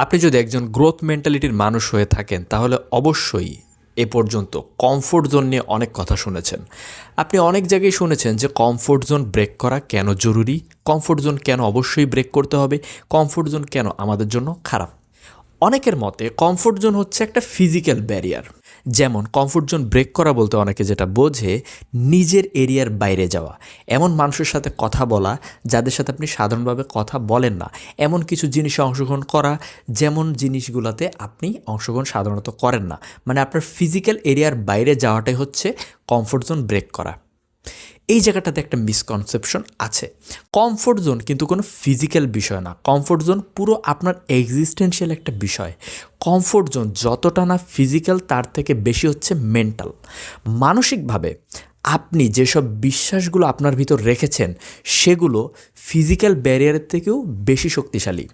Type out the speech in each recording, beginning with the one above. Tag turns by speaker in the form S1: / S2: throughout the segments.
S1: আপনি যদি একজন গ্রোথ মেন্টালিটির মানুষ হয়ে থাকেন, তাহলে অবশ্যই এ পর্যন্ত কমফোর্ট জোন নিয়ে অনেক কথা শুনেছেন। আপনি অনেক জায়গায় শুনেছেন যে কমফোর্ট জোন ব্রেক করা কেন জরুরি? কমফোর্ট জোন কেন অবশ্যই ব্রেক করতে হবে? কমফোর্ট জোন কেন আমাদের জন্য খারাপ? অনেকের মতে কমফোর্ট জোন হচ্ছে একটা ফিজিক্যাল ব্যারিয়ার যেমন কমফোর্ট জোন ব্রেক করা বলতে অনেকে যেটা বোঝে, নিজের এরিয়ার বাইরে যাওয়া। এমন মানুষের সাথে কথা বলা, যাদের সাথে আপনি সাধারণভাবে কথা বলেন না। এমন কিছু জিনিসে অংশগ্রহণ করা, যেমন জিনিসগুলোতে আপনি অংশগ্রহণ সাধারণত করেন না। মানে আপনার ফিজিক্যাল এরিয়ার বাইরে যাওয়াটাই হচ্ছে কমফোর্ট জোন ব্রেক করা। এই জায়গাটাতে একটা মিসকনসেপশন আছে। কমফোর্ট জোন কিন্তু কোনো ফিজিক্যাল বিষয় না। কমফোর্ট জোন পুরো আপনার এক্সিস্টেন্সিয়াল একটা বিষয়। কমফোর্ট জোন যতটা না ফিজিক্যাল তার থেকে বেশি হচ্ছে মেন্টাল মানসিকভাবে আপনি যেসব বিশ্বাসগুলো আপনার ভিতর রেখেছেন, সেগুলো ফিজিক্যাল ব্যারিয়ারের থেকেও বেশি শক্তিশালী।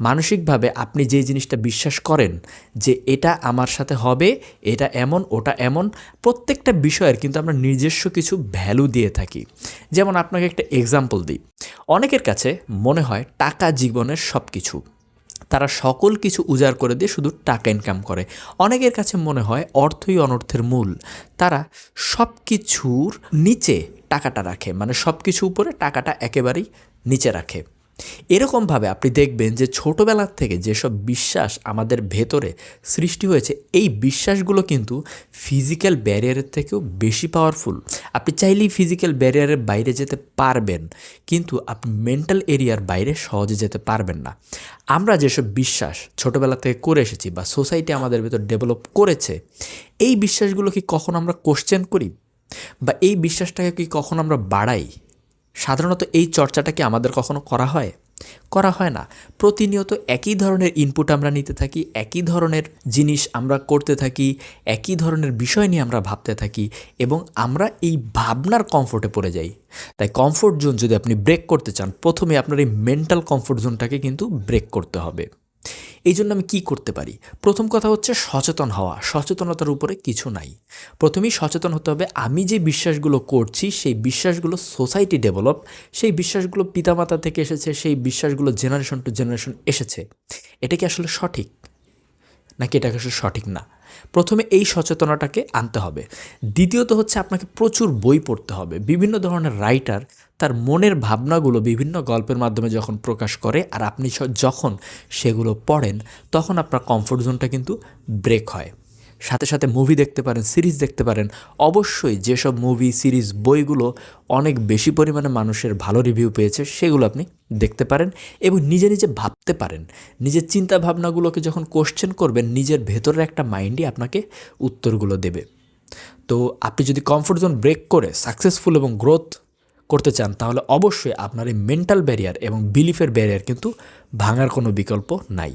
S1: মানসিকভাবে আপনি যে জিনিসটা বিশ্বাস করেন যে এটা আমার সাথে হবে, এটা এমন, ওটা এমন, প্রত্যেকটা বিষয়ের কিন্তু আমরা নিজস্ব কিছু ভ্যালু দিয়ে থাকি। যেমন আপনাকে একটা এক্সাম্পল দিই। অনেকের কাছে মনে হয় টাকা জীবনের সব কিছু তারা সকল কিছু উজাড় করে দিয়ে শুধু টাকা ইনকাম করে। অনেকের কাছে মনে হয় অর্থই অনর্থের মূল। তারা সব কিছুর নিচে টাকাটা রাখে। মানে সব কিছু উপরে টাকাটা একেবারেই নিচে রাখে। এরকমভাবে আপনি দেখবেন যে ছোটোবেলার থেকে যেসব বিশ্বাস আমাদের ভেতরে সৃষ্টি হয়েছে, এই বিশ্বাসগুলো কিন্তু ফিজিক্যাল ব্যারিয়ারের থেকেও বেশি পাওয়ারফুল আপনি চাইলেই ফিজিক্যাল ব্যারিয়ারের বাইরে যেতে পারবেন, কিন্তু আপনি মেন্টাল এরিয়ার বাইরে সহজে যেতে পারবেন না। আমরা যেসব বিশ্বাস ছোটোবেলা থেকে করে এসেছি বা সোসাইটি আমাদের ভেতর ডেভেলপ করেছে, এই বিশ্বাসগুলো কি কখন আমরা কোশ্চেন করি? বা এই বিশ্বাসটাকে কি কখন আমরা বাড়াই? সাধারণত এই চর্চাটা কি আমাদের কখনো করা হয়? করা হয় না। প্রতিনিয়ত একই ধরনের ইনপুট আমরা নিতে থাকি, একই ধরনের জিনিস আমরা করতে থাকি, একই ধরনের বিষয় নিয়ে আমরা ভাবতে থাকি এবং আমরা এই ভাবনার কমফোর্টে পড়ে যাই। তাই কমফোর্ট জোন যদি আপনি ব্রেক করতে চান, প্রথমে আপনার এই মেন্টাল কমফোর্ট জোনটাকে কিন্তু ব্রেক করতে হবে। এই জন্য আমি কী করতে পারি? প্রথম কথা হচ্ছে সচেতন হওয়া। সচেতনতার উপরে কিছু নাই। প্রথমেই সচেতন হতে হবে, আমি যে বিশ্বাসগুলো করছি, সেই বিশ্বাসগুলো সোসাইটি ডেভেলপ, সেই বিশ্বাসগুলো পিতামাতা থেকে এসেছে, সেই বিশ্বাসগুলো জেনারেশন টু জেনারেশন এসেছে। এটা কি আসলে সঠিক? নাকি এটা আসলে সঠিক না? প্রথমে এই সচেতনতাকে আনতে হবে। দ্বিতীয়ত হচ্ছে আপনাকে প্রচুর বই পড়তে হবে। বিভিন্ন ধরনের রাইটার তার মনের ভাবনাগুলো বিভিন্ন গল্পের মাধ্যমে যখন প্রকাশ করে আর আপনি যখন সেগুলো পড়েন, তখন আপনার কমফোর্ট জোনটা কিন্তু ব্রেক হয়। সাথে সাথে মুভি দেখতে পারেন সিরিজ দেখতে পারেন, অবশ্যই যেসব মুভি সিরিজ বইগুলো অনেক বেশি পরিমাণে মানুষের ভালো রিভিউ পেয়েছে, সেগুলো আপনি দেখতে পারেন এবং নিজে নিজে ভাবতে পারেন। নিজের চিন্তা ভাবনাগুলোকে যখন কোশ্চেন করবেন, নিজের ভেতরের একটা মাইন্ডই আপনাকে উত্তরগুলো দেবে। তো আপনি যদি কমফোর্ট জোন ব্রেক করে সাকসেসফুল এবং গ্রোথ করতে চান, তাহলে অবশ্যই আপনার এই মেন্টাল ব্যারিয়ার এবং বিলিফের ব্যারিয়ার কিন্তু ভাঙার কোনো বিকল্প নাই।